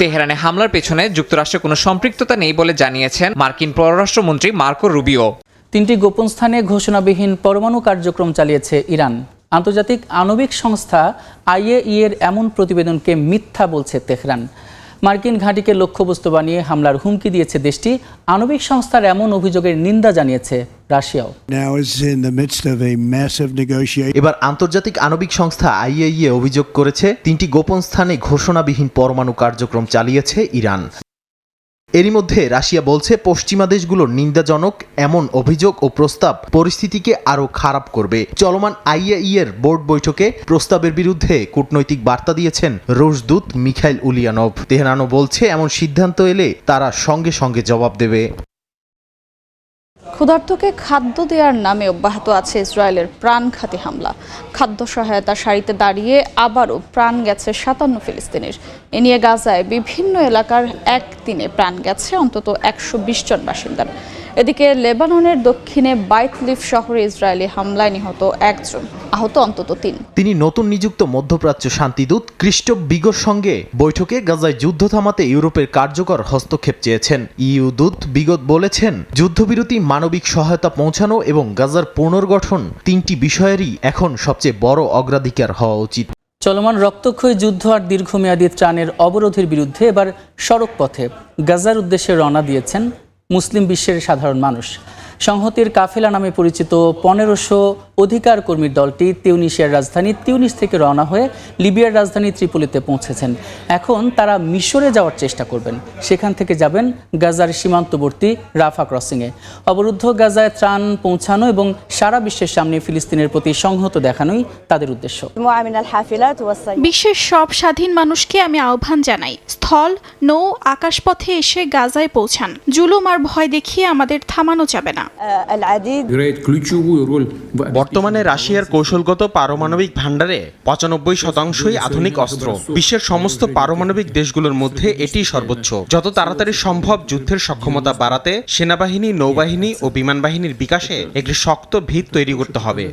তেহরানে হামলার পেছনে যুক্তরাষ্ট্রের কোনো সম্পৃক্ততা নেই বলে জানিয়েছেন মার্কিন পররাষ্ট্রমন্ত্রী মার্কো রুবিও। তিনটি গোপন স্থানে ঘোষণাবিহীন পরমাণু কার্যক্রম চালিয়েছে ইরান। আন্তর্জাতিক আণবিক সংস্থা আইএই এর এমন প্রতিবেদনকে মিথ্যা বলছে তেহরান। মার্কিন ঘাঁটিকে লক্ষ্যবস্তু বানিয়ে হামলার হুমকি দিয়েছে দেশটি। আণবিক সংস্থার এমন অভিযোগের নিন্দা জানিয়েছে রাশিয়াও. এবার আন্তর্জাতিক আণবিক সংস্থা আইএইএ অভিযোগ করেছে তিনটি গোপন স্থানে ঘোষণাবিহীন পরমাণু কার্যক্রম চালিয়েছে ইরান। এরই মধ্যে রাশিয়া বলছে পশ্চিমা দেশগুলোর নিন্দাজনক এমন অভিযোগ ও প্রস্তাব পরিস্থিতিকে আরও খারাপ করবে। চলমান আইএই এর বোর্ড বৈঠকে প্রস্তাবের বিরুদ্ধে কূটনৈতিক বার্তা দিয়েছেন রুশ দূত মিখাইল উলিয়ানভ। তেহরানো বলছে, এমন সিদ্ধান্ত এলে তারা সঙ্গে সঙ্গে জবাব দেবে। ক্ষুধার্তকে খাদ্য দেওয়ার নামে অব্যাহত আছে ইসরায়েলের প্রাণঘাতী হামলা। খাদ্য সহায়তা সারিতে দাঁড়িয়ে আবারও প্রাণ গেছে সাতান্ন ফিলিস্তিনের। এ নিয়ে গাজায় বিভিন্ন এলাকার একদিনে প্রাণ গেছে অন্তত একশো বিশ জন বাসিন্দার। এদিকে লেবাননের দক্ষিণে বাইতলিফ শহরে ইসরায়েলি হামলায় নিহত একজন। আহত অন্তত তিন। তিনি নতুন নিযুক্ত মধ্যপ্রাচ্য শান্তিদূত ক্রিস্টোফ বিগোর সঙ্গে বৈঠকে গাজায় যুদ্ধ থামাতে ইউরোপের কার্যকর হস্তক্ষেপ চেয়েছেন। ইইউ দূত বিগত বলেছেন যুদ্ধবিরতি মানবিক সহায়তা পৌঁছানো এবং গাজার পুনর্গঠন তিনটি বিষয়েরই এখন সবচেয়ে বড় অগ্রাধিকার হওয়া উচিত। চলমান রক্তক্ষয়ী যুদ্ধ আর দীর্ঘমেয়াদী ত্রাণের অবরোধের বিরুদ্ধে এবার সড়ক পথে গাজার উদ্দেশ্যে রওনা দিয়েছেন মুসলিম বিশ্বের সাধারণ মানুষ। সংহতির কাফেলা নামে পরিচিত পনেরোশো অধিকার কর্মীর দলটি তিউনিশিয়ার রাজধানী তিউনিস থেকে রওনা হয়ে লিবিয়ার রাজধানী ত্রিপোলিতে পৌঁছেছেন। এখন তারা মিশরে যাওয়ার চেষ্টা করবেন। সেখান থেকে যাবেন গাজার সীমান্তবর্তী রাফা ক্রসিংয়ে। অবরুদ্ধ গাজায় ত্রাণ পৌঁছানো এবং সারা বিশ্বের সামনে ফিলিস্তিনের প্রতি সংহত দেখানোই তাদের উদ্দেশ্য। বিশ্বের সব স্বাধীন মানুষকে আমি আহ্বান জানাই স্থল নৌ আকাশপথে এসে গাজায় পৌঁছান। জুলুম আর ভয় দেখিয়ে আমাদের থামানো যাবে না। বর্তমানে রাশিয়ার কৌশলগত পারমাণবিক ভাণ্ডারে পঁচানব্বই শতাংশই আধুনিক অস্ত্র। বিশ্বের সমস্ত পারমাণবিক দেশগুলোর মধ্যে এটি সর্বোচ্চ। যত তাড়াতাড়ি সম্ভব যুদ্ধের সক্ষমতা বাড়াতে সেনাবাহিনী নৌবাহিনী ও বিমান বাহিনীর বিকাশে একটি শক্ত ভিত তৈরি করতে হবে।